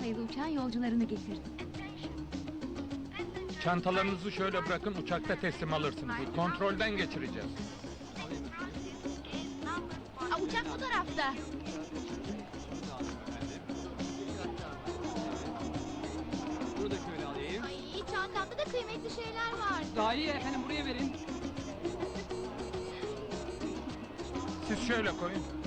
sayılı uçağın yolcularını getirdim. Çantalarınızı şöyle bırakın uçakta teslim alırsınız. Kontrolden geçireceğiz. Aa, uçak bu tarafta. Burada şöyle alayım. Ay, çantamda da kıymetli şeyler var. Daha iyi efendim buraya verin. Siz şöyle koyun.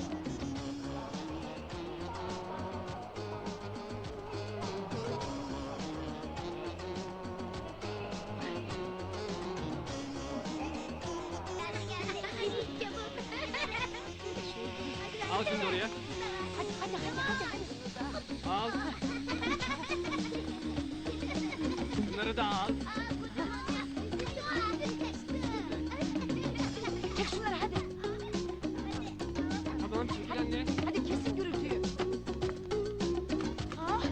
Da al. Çek şunları hadi. Tamam çekil anne. Hadi kesin gürültüyü. Ah.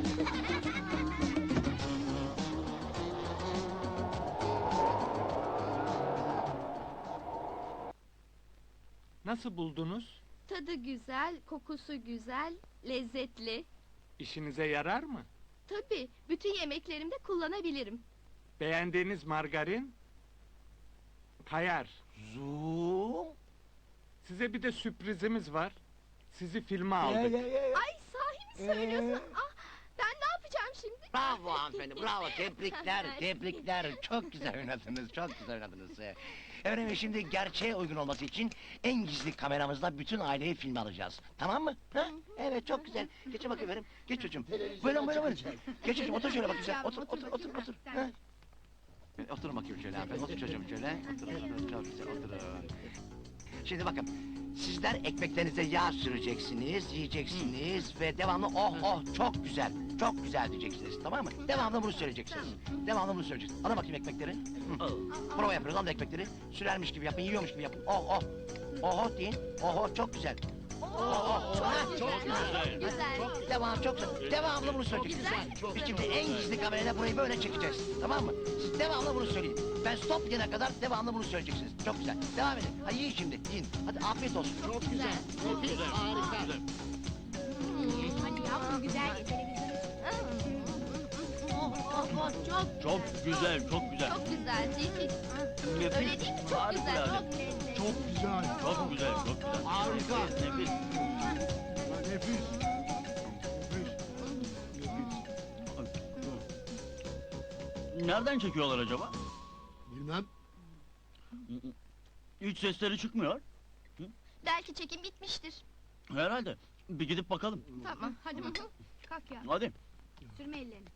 Nasıl buldunuz? Tadı güzel, kokusu güzel, lezzetli. İşinize yarar mı? Tabii, bütün yemeklerimde kullanabilirim. Beğendiğiniz margarin? Kayar. Zoom. Size bir de sürprizimiz var. Sizi filme aldık. Ay sahi mi söylüyorsun? Ah, ben ne yapacağım şimdi? Bravo hanımefendi, bravo. Tebrikler, tebrikler. Çok güzel oynadınız, çok güzel oynadınız. Efendim şimdi gerçeğe uygun olması için en gizli kameramızla bütün aileyi filme alacağız. Tamam mı? Ha? Evet, çok güzel. Geçin bakayım efendim. Geç çocuğum. Buyurun, buyurun, buyurun. Geç çocuğum, otur şöyle bakayım sen. Otur, otur, otur, otur. Ha? Oturun bakayım şöyle hanımefendi. Otur çocuğum şöyle. Oturun, oturun. Çok güzel, oturun. Şimdi bakın, sizler ekmeklerinize yağ süreceksiniz, yiyeceksiniz ve devamlı oh oh çok güzel, çok güzel diyeceksiniz tamam mı? Devamlı bunu söyleyeceksiniz. Devamlı bunu söyleyeceksiniz. Alın bakayım ekmekleri. Hı. Prova yapıyoruz, alın ekmekleri. Sürermiş gibi yapın, yiyormuş gibi yapın. Oh oh. Oh oh deyin. Oh oh çok güzel. Çok güzel. Güzel. Devam çok güzel. Devamlı bunu söyleyeceksiniz. Biz şimdi en gizli kamerayla burayı böyle çekeceğiz. Tamam mı? Siz devamlı bunu söyleyin. Ben stop diyene kadar devamlı bunu söyleyeceksiniz. Çok güzel. Devam edin. Hadi yiyin şimdi. Yiyin. Hadi afiyet olsun. Çok güzel. Çok güzel. Harika. Hadi yavrum güzel televizyon. Oh, oh, çok, Çok güzel, çok güzel. çok güzel değil mi? Nefis. Öyle değil mi? Çok güzel, çok lezzetli. Çok güzel, çok güzel, çok güzel. Harika. Nefis. Nefis. Nereden çekiyorlar acaba? Bilmem. Hiç sesleri çıkmıyor. Belki çekim bitmiştir. Herhalde. Bir gidip bakalım. Tamam, hadi bakalım. Kalk ya. Hadi. Sürme ellerini.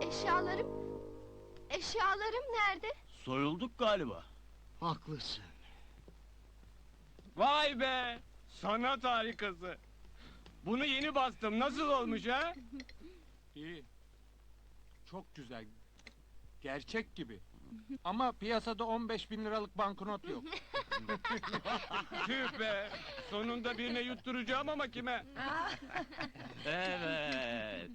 Eşyalarım, eşyalarım nerede? Soyulduk galiba. Haklısın. Vay be. Sanat harikası. Bunu yeni bastım. Nasıl olmuş ha? İyi. Çok güzel. Gerçek gibi. Ama piyasada 15 bin liralık banknot yok. Tüh be. Sonunda birine yutturacağım ama kime? Evet.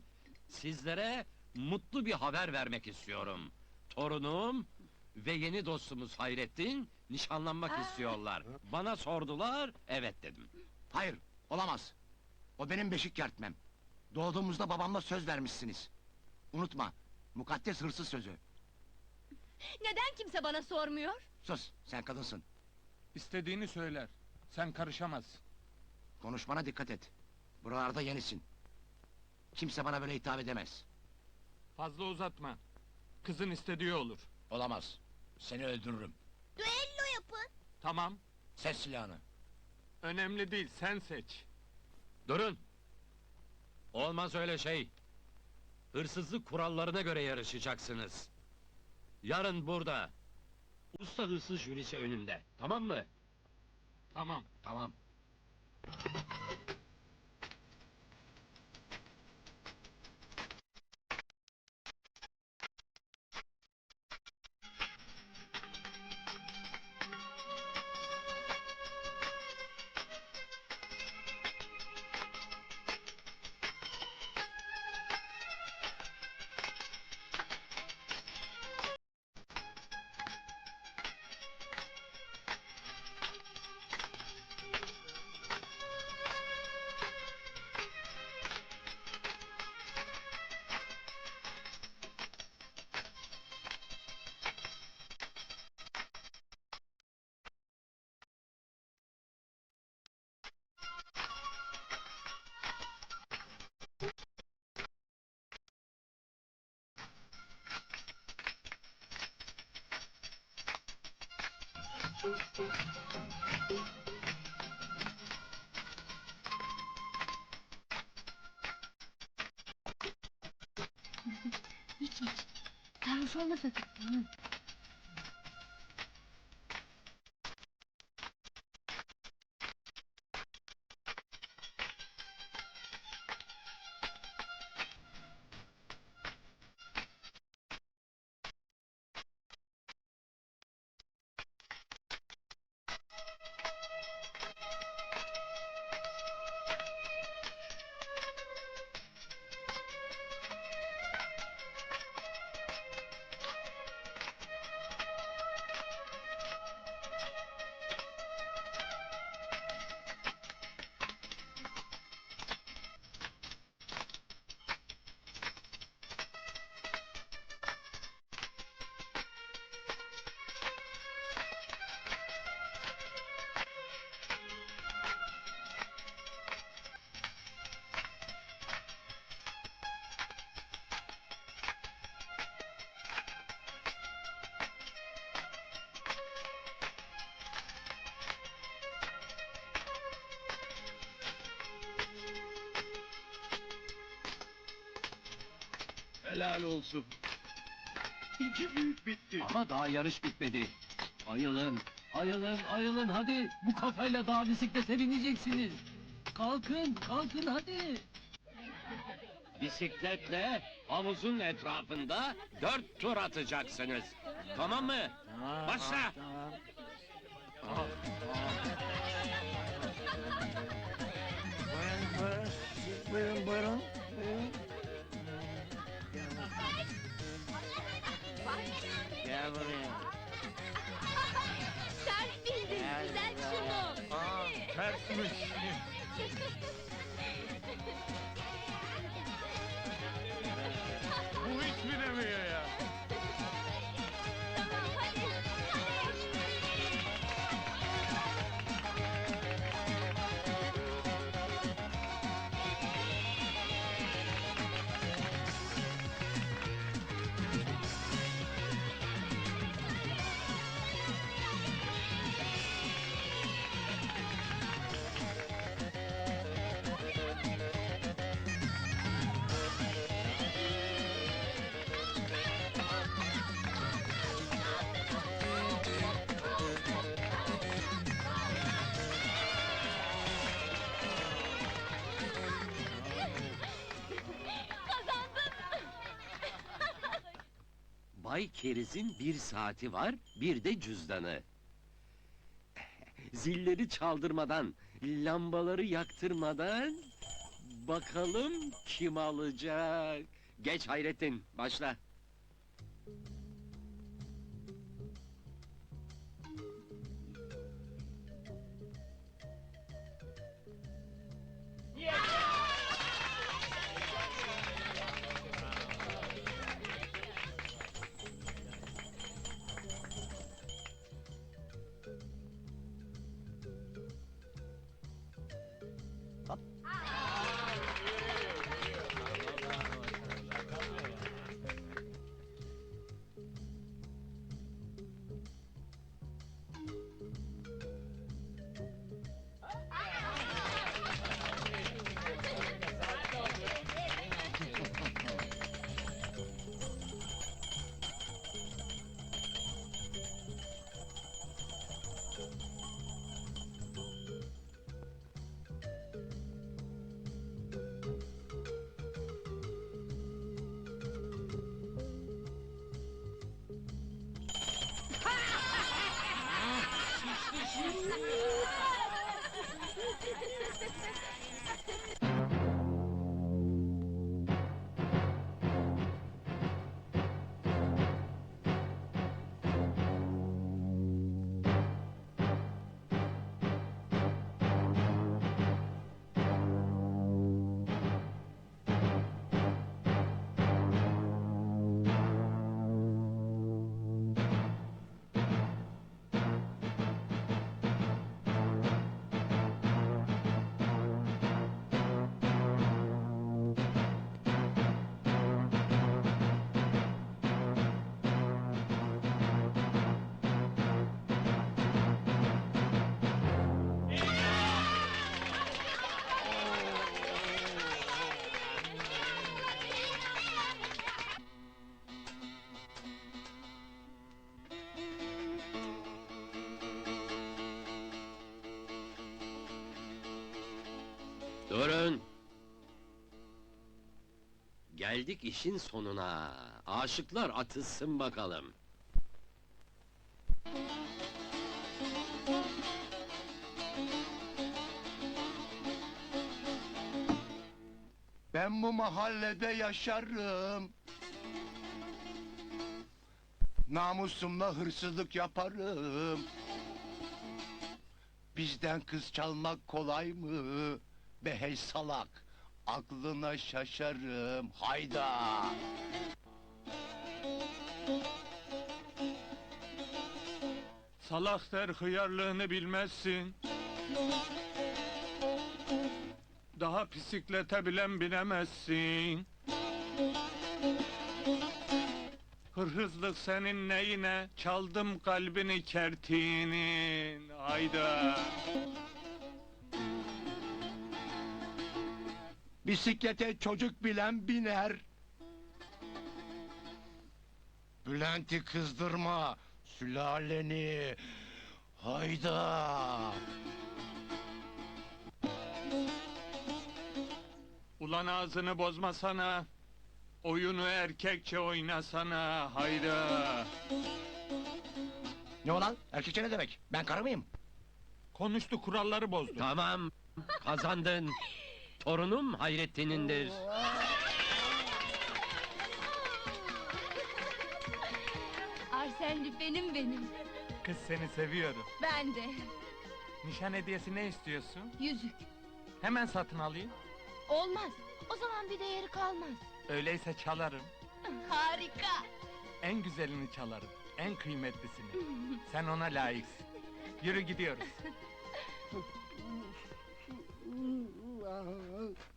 Sizlere mutlu bir haber vermek istiyorum. Torunum ve yeni dostumuz Hayrettin nişanlanmak istiyorlar. Bana sordular, evet dedim. Hayır, olamaz. O benim beşik kertmem. Doğduğumuzda babamla söz vermişsiniz. Unutma, mukaddes hırsız sözü. Neden kimse bana sormuyor? Sus, sen kadınsın. İstediğini söyler. Sen karışamazsın. Konuşmana dikkat et. Buralarda yenisin. Kimse bana böyle hitap edemez. Fazla uzatma. Kızın istediği olur. Olamaz. Seni öldürürüm. Düello yapın. Tamam. Ses silahını. Önemli değil. Sen seç. Durun! Olmaz öyle şey. Hırsızlık kurallarına göre yarışacaksınız. Yarın burada. Usta hırsız jürisi önünde, tamam mı? Tamam. Tamam. hiç hiç. Sarhoş olma. Helal olsun. İki büyük bitti. Ama daha yarış bitmedi. Ayılın, ayılın, ayılın hadi. Bu kafayla daha bisiklete bineceksiniz. Kalkın, kalkın hadi. Bisikletle havuzun etrafında dört tur atacaksınız. Tamam mı? Başla. いいね。Bay Keriz'in bir saati var, bir de cüzdanı. Zilleri çaldırmadan, lambaları yaktırmadan... Bakalım kim alacak? Geç Hayrettin, başla. Geldik işin sonuna. Aşıklar atılsın bakalım. Ben bu mahallede yaşarım. Namusumla hırsızlık yaparım. Bizden kız çalmak kolay mı? Be hey salak, aklına şaşarım. Hayda! Salak der hıyarlığını bilmezsin. Daha bisiklete bilen binemezsin. Hırhızlık senin neyine? Çaldım kalbini kertinin. Hayda. Bisiklete çocuk bilen biner. Bülent'i kızdırma, sülaleni. Hayda! Ulan ağzını bozmasana. Oyunu erkekçe oynasana. Hayda. Ne olan? Erkekçe ne demek? Ben karı mıyım? Konuştu kuralları bozdu. Tamam, kazandın. Torunum Hayrettin'indir. Arsen Lüfen'im benim. Kız seni seviyorum. Ben de. Nişan hediyesi ne istiyorsun? Yüzük. Hemen satın alayım. Olmaz. O zaman bir değeri kalmaz. Öyleyse çalarım. Harika. En güzelini çalarım. En kıymetlisini. Sen ona layıksın. Yürü gidiyoruz. Uh, uh, uh.